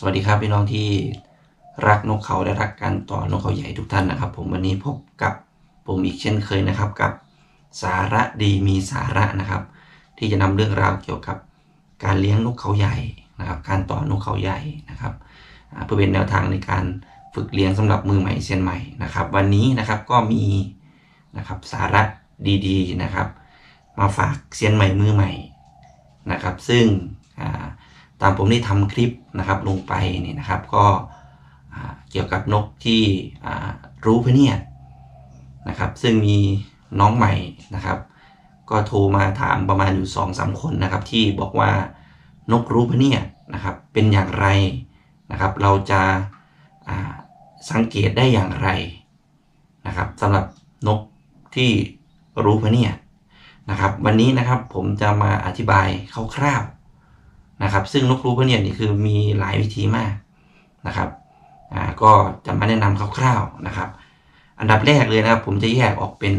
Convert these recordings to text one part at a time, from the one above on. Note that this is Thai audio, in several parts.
สวัสดีครับพี่น้องที่รักนกเขาและรักการต่อนกเขาใหญ่ทุกท่านนะครับ ผมวันนี้พบกับผมอีกเช่นเคยนะครับกับสาระดีมีสาระนะครับ ที่จะนำเรื่องราวเกี่ยวกับการเลี้ยงนกเขาใหญ่นะครับ การต่อนกเขาใหญ่นะครับเพื่อเป็นแนวทางในการฝึกเลี้ยงสำหรับมือใหม่เซียนใหม่นะครับ วันนี้นะครับก็มีนะครับสาระดีๆนะครับ มาฝากเซียนใหม่มือใหม่นะครับ ซึ่งอ่า ตามผมได้ทำคลิปนะครับลงไปนี่นะครับก็เกี่ยวกับนกที่รู้พเนียดนะครับซึ่งมีน้องใหม่นะครับ ก็โทรมาถามประมาณอยู่2องสามคนนะครับ ที่บอกว่านกรู้พเนียดนะครับเป็นอย่างไรนะครับ เราจะาสังเกตได้อย่างไรนะครับสำหรับนกที่รู้พเนียดนะครับ วันนี้นะครับผมจะมาอธิบายคร่าวๆ นะครับ ซึ่งนกรู้พเนียดนี่คือมีหลายวิธีมากนะครับอ่าก็จะมาแนะนำคร่าวๆนะครับ อันดับแรกเลยนะครับ ผมจะแยกออกเป็น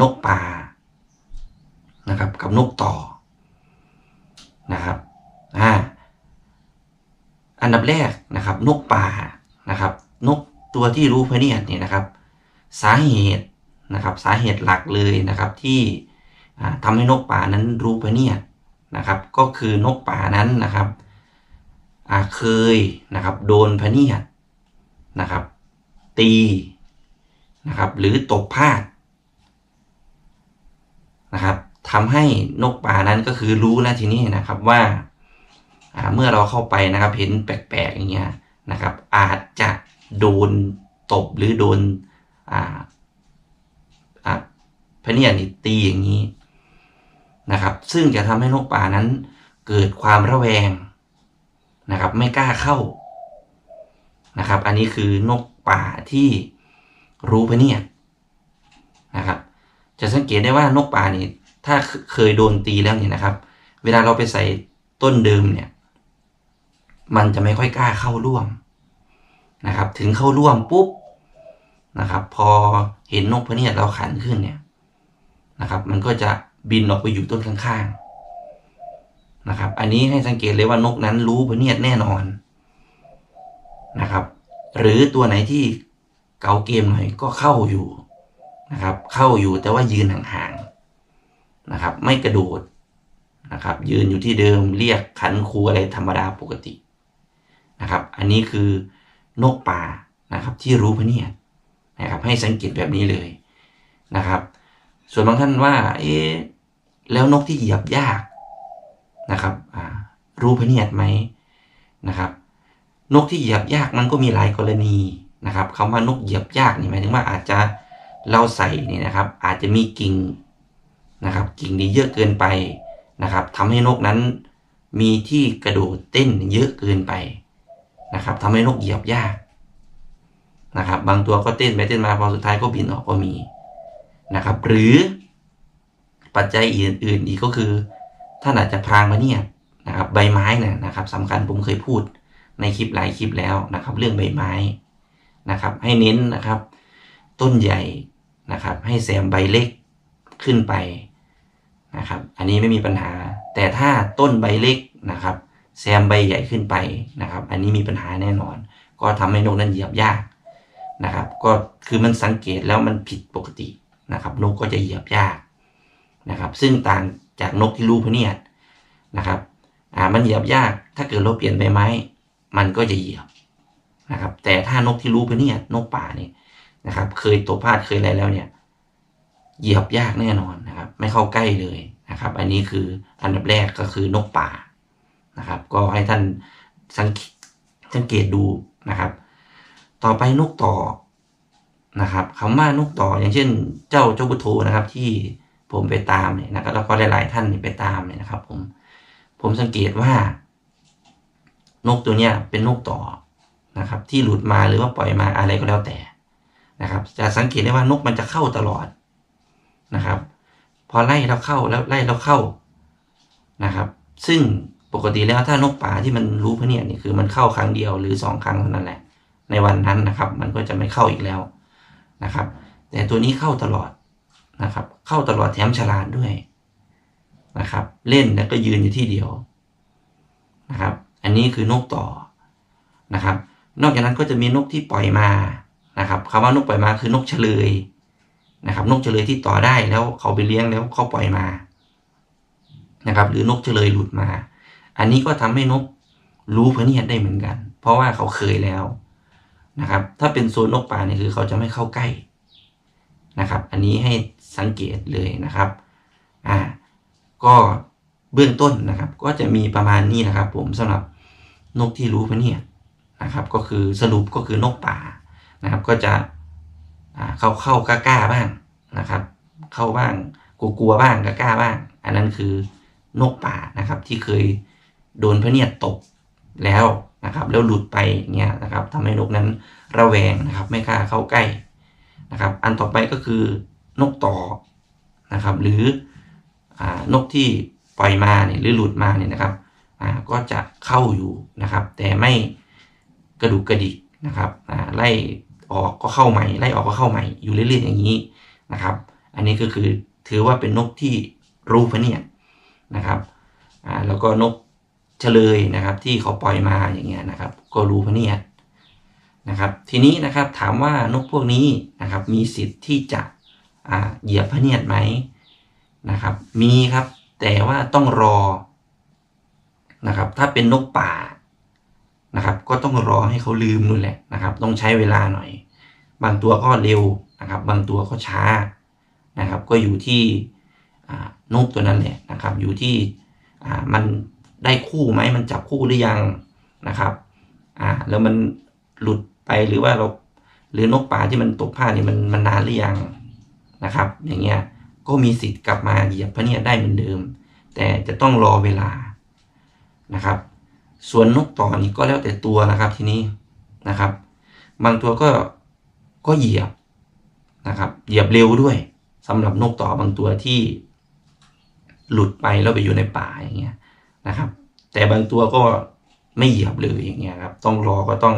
นกป่านะครับ กับนกต่อนะครับอ่าอันดับแรกนะครับ นกป่านะครับ นกตัวที่รู้พเนียดเนี่ยนะครับ สาเหตุนะครับ สาเหตุหลักเลยนะครับที่อ่าทำให้นกป่านั้นรู้พเนียด นะครับ ก็คือนกป่านั้นนะครับเคยนะครับ โดนพเนียดนะครับ ตีนะครับ หรือตกพลาดนะครับทำให้นกป่านั้นก็คือรู้นะทีนี้นะครับว่าเมื่อเราเข้าไปนะครับ เห็นแปลกๆอย่างเงี้ยนะครับ อาจจะโดนตบหรือโดนอ่าอ่าพเนียดตีอย่างนี้ นะครับ ซึ่งจะทำให้นกป่านั้น เกิดความระแวงนะครับ ไม่กล้าเข้านะครับ อันนี้คือนกป่าที่รู้พะเนียนะครับ จะสังเกตได้ว่านกป่านี่ถ้าเคยโดนตีแล้วเนี่ยนะครับ เวลาเราไปใส่ต้นเดิมเนี่ย มันจะไม่ค่อยกล้าเข้าร่วมนะครับ ถึงเข้าร่วมปุ๊บนะครับ พอเห็นนกพะเนียดเราขันขึ้นเนี่ยนะครับ มันก็จะ บินออกไปอยู่ต้นข้างๆนะครับ อันนี้ให้สังเกตเลยว่านกนั้นรู้พเนียดแน่นอนนะครับ หรือตัวไหนที่เก่าเกมหน่อยก็เข้าอยู่นะครับ เข้าอยู่แต่ว่ายืนห่างๆนะครับ ไม่กระโดดนะครับ ยืนอยู่ที่เดิมเรียกขันครูอะไรธรรมดาปกตินะครับ อันนี้คือนกป่านะครับ ที่รู้พเนียดนะครับ ให้สังเกตแบบนี้เลยนะครับ ส่วนบางท่านว่า เอ๊ะแล้วนกที่เหยียบยากนะครับรู้พเนียดไหมนะครับ นกที่เหยียบยากมันก็มีหลายกรณีนะครับคำว่านกเหยียบยากนี่หมายถึงว่าอาจจะเราใส่นี่นะครับ อาจจะมีกิ่งนะครับ กิ่งนี้เยอะเกินไปนะครับทำให้นกนั้นมีที่กระโดดเต้นเยอะเกินไปนะครับทำให้นกเหยียบยากนะครับ บางตัวก็เต้นไปเต้นมาพอสุดท้ายก็บินออกก็มี นะครับ หรือปัจจัยอื่นๆอีกก็คือ ท่านอาจจะพรางมาเนี่ยนะครับใบไม้เนี่ยนะครับสำคัญผมเคยพูดในคลิปหลายคลิปแล้วนะครับ เรื่องใบไม้นะครับ ให้เน้นนะครับ ต้นใหญ่นะครับ ให้แซมใบเล็กขึ้นไปนะครับ อันนี้ไม่มีปัญหา แต่ถ้าต้นใบเล็กนะครับ แซมใบใหญ่ขึ้นไปนะครับ อันนี้มีปัญหาแน่นอน ก็ทำให้นกนั้นเหยียบยากนะครับ ก็คือมันสังเกตแล้วมันผิดปกติ นะครับ นกก็จะเหยียบยากนะครับ ซึ่งต่างจากนกที่รู้พเนียดนะครับอ่ามันเหยียบยากถ้าเกิดเราเปลี่ยนใบไม้ มันก็จะเหยียบนะครับ แต่ถ้านกที่รู้พเนียดนกป่านี่นะครับ เคยตกพลาดเคยอะไรแล้วเนี่ย เหยียบยากแน่นอนนะครับ ไม่เข้าใกล้เลยนะครับ อันนี้คืออันดับแรกก็คือนกป่านะครับ ก็ให้ท่านสังสังเกตดูนะครับ ต่อไปนกต่อ นะครับคำว่านกต่ออย่างเช่น เจ้าเจ้าบุโทนะครับ ที่ผมไปตามเนี่ยนะครับแล้วก็หลายๆท่านไปตามเนี่ยนะครับ ผมผมสังเกตว่านกตัวเนี้ยเป็นนกต่อนะครับ ที่หลุดมาหรือว่าปล่อยมาอะไรก็แล้วแต่นะครับ จะสังเกตได้ว่านกมันจะเข้าตลอดนะครับ พอไล่เราเข้าแล้วไล่เราเข้านะครับ ซึ่งปกติแล้วถ้านกป่าที่มันรู้พเนี่ยนี่คือมันเข้าครั้งเดียวหรือสองครั้งเท่านั้นแหละ ในวันนั้นนะครับ มันก็จะไม่เข้าอีกแล้ว นะครับ แต่ตัวนี้เข้าตลอดนะครับ เข้าตลอดแถมฉลาดด้วยนะครับ เล่นแล้วก็ยืนอยู่ที่เดียวนะครับ อันนี้คือนกต่อนะครับ นอกจากนั้นก็จะมีนกที่ปล่อยมานะครับคำว่านกปล่อยมาคือนกเฉลยนะครับ นกเฉลยที่ต่อได้แล้วเขาไปเลี้ยงแล้วเขาปล่อยมานะครับ หรือนกเฉลยหลุดมา อันนี้ก็ทำให้นกรู้พะเนียดได้เหมือนกัน เพราะว่าเขาเคยแล้ว นะครับ ถ้าเป็นโซนนกป่าเนี่ยคือเขาจะไม่เข้าใกล้นะครับ อันนี้ให้สังเกตเลยนะครับอ่าก็เบื้องต้นนะครับ ก็จะมีประมาณนี้นะครับ ผมสำหรับนกที่รู้พะเนี่ยนะครับ ก็คือสรุปก็คือนกป่านะครับ ก็จะอ่าเข้าเข้ากล้าบ้างนะครับ เข้าบ้างกลัวๆบ้างกล้าบ้าง อันนั้นคือนกป่านะครับที่เคยโดนพระเนียดตกแล้ว นะครับแล้วหลุดไปเงี้ยนะครับทำให้นกนั้นระแวงนะครับ ไม่กล้าเข้าใกล้นะครับ อันต่อไปก็คือนกต่อนะครับ หรืออนกที่ปล่อยมาเนี่ยหรือหลุดมาเนี่ยนะครับอ่าก็จะเข้าอยู่นะครับ แต่ไม่กระดุกกระดิกนะครับอ่าไล่ออกก็เข้าใหม่ไล่ออกก็เข้าใหม่อยู่เรื่อยๆอย่างนี้นะครับ อันนี้ก็คือถือว่าเป็นนกที่รู้พะเนี่ยนะครับอ่าแล้วก็นก เฉลยนะครับ ที่เขาปล่อยมาอย่างเงี้ยนะครับ ก็รู้พะเนียนะครับ ทีนี้นะครับถามว่านกพวกนี้นะครับ มีสิทธิ์ที่จะเหยียบพะเนียดไหมนะครับ มีครับ แต่ว่าต้องรอนะครับ ถ้าเป็นนกป่านะครับ ก็ต้องรอให้เขาลืมนู่นแหละนะครับ ต้องใช้เวลาหน่อย บางตัวก็เร็วนะครับ บางตัวก็ช้านะครับ ก็อยู่ที่นกตัวนั้นแหละนะครับ อยู่ที่มัน ได้คู่ไหมมันจับคู่หรือยังนะครับอ่าแล้วมันหลุดไปหรือว่าเราหรือนกป่าที่มันตกผ้านี่มันมันนานหรือยังนะครับ อย่างเงี้ยก็มีสิทธิ์กลับมาเหยียบพระเนียดได้เหมือนเดิม แต่จะต้องรอเวลานะครับ ส่วนนกต่อนี่ก็แล้วแต่ตัวนะครับทีนี้นะครับ บางตัวก็ก็เหยียบนะครับเหยียบเร็วด้วยสำหรับนกต่อบางตัวที่หลุดไปแล้วไปอยู่ในป่าอย่างเงี้ย นะครับ แต่บางตัวก็ไม่เหยียบเลยอย่างเงี้ยครับ ต้องรอก็ต้อง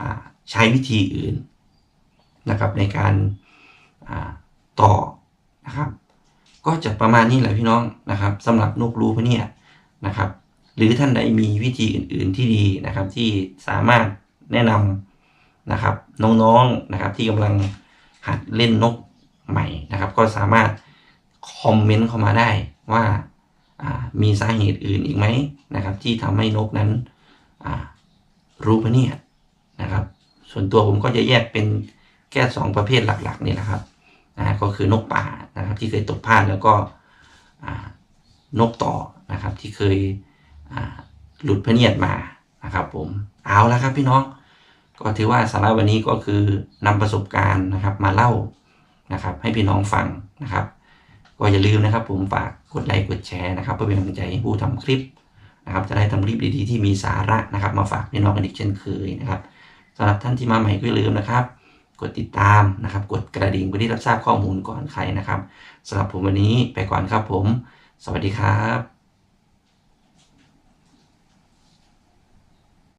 อใช้วิธีอื่นนะครับ ในการาต่อนะครับ ก็จะประมาณนี้แหละพี่น้องนะครับสำหรับนกรูพเนี่ยนะครับ หรือท่านใดมีวิธีอื่น ๆที่ดีนะครับ ที่สามารถแนะนำนะครับน้องๆนะครับ ที่กำลังหัดเล่นนกใหม่นะครับ ก็สามารถคอมเมนต์เข้ามาได้ว่า มีสาเหตุอื่นอีกไหมนะครับ ที่ทำให้นกนั้นรู้พะเนี่ยนะครับ ส่วนตัวผมก็จะแยกเป็นแค่สองประเภทหลักๆนี่แหละครับนะก็คือนกป่านะครับ ที่เคยตกพลาดแล้วก็นกต่อนะครับ ที่เคยหลุดพเนียดมานะครับ ผมเอาละครับพี่น้องก็ถือว่าสาระวันนี้ก็คือนำประสบการณ์นะครับ มาเล่านะครับ ให้พี่น้องฟังนะครับ ก็อย่าลืมนะครับ ผมฝากกดไลค์กดแชร์นะครับเพื่อเป็นกำลังใจให้ผู้ทำคลิปนะครับจะได้ทำคลิปดีๆที่มีสาระนะครับ มาฝากพี่น้องกันอีกเช่นเคยนะครับสำหรับท่านที่มาใหม่ก็อย่าลืมนะครับ กดติดตามนะครับ กดกระดิ่งเพื่อที่รับทราบข้อมูลก่อนใครนะครับสำหรับผมวันนี้ไปก่อนครับผม สวัสดีครับ